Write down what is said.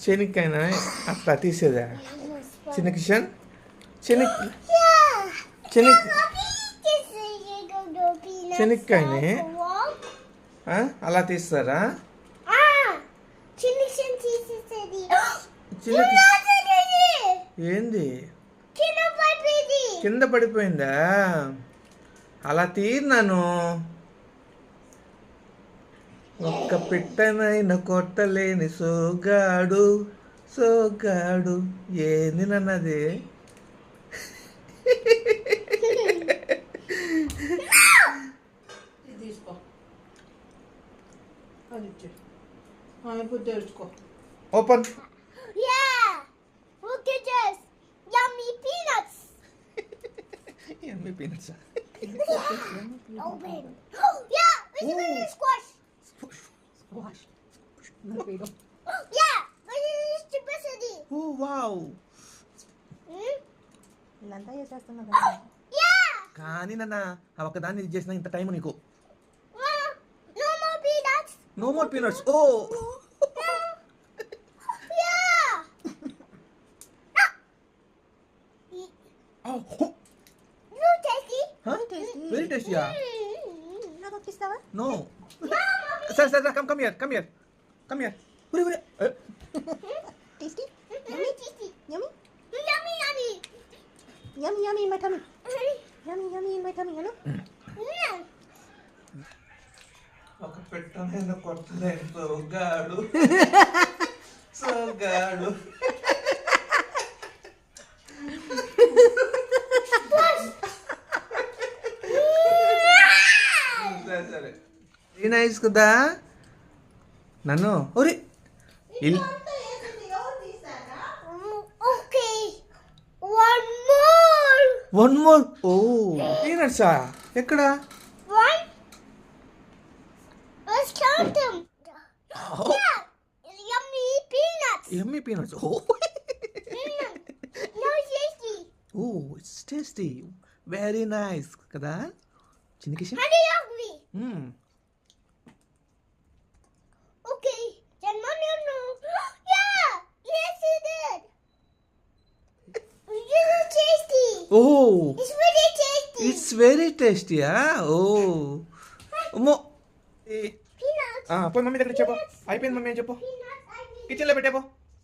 శనిక్కాయన అట్లా తీసేదా? చిన్న కిషన్? శనక్కాయని? ఆ, అలా తీస్తారా? ఏంది? కింద పడిపోయింది. అలా తీరినాను ఒక్క పిట్టనైన కొట్టలేని సోగాడు సోగాడు ఏంది నన్నది? Open! Yummy peanuts! Open! yeah! Look at this squash! Wash నడిపేయడం Yeah! At this stupidity! ఓ వావ్ Hmm? ఇదంతా చేసేస్తున్నా కదా Yeah! కానీ నాన్న ఆ ఒక్కదాన్ని ఇది చేసిన ఇంత టైం నీకు Uh, no more peanuts! No more peanuts oh Yeah! You tasty? Very టేస్టీయా Mm. నాకు ఒప్పిస్తావా నో సరే సరే come come here come here come here Uri Uri tasty Yummy? Tasty! Yummy Yummy yummy! Yummy yummy in my tummy yummy yummy my tummy hello. ఒక పెట్టనైనా కొట్టలేని సోగాడు సోగాడు సరే సరే nice కదా నన్ను ఒరి Mm. వన్ మోర్ ఓ పీనట్సా ఎక్కడ One. Let's count them. Yeah. Yummy peanuts. Yummy peanuts oh Mm. ఓ ఇట్స్ టేస్టీ వెరీ నైస్ కదా చిన్న కిషన్ ఓ It's really tasty. It's very టేస్టీయా ఓ అమ్మో. పోయి మమ్మీ దగ్గర చెప్పు అయిపోయింది మమ్మీ అని చెప్పు కిచెన్లో పెట్టేపో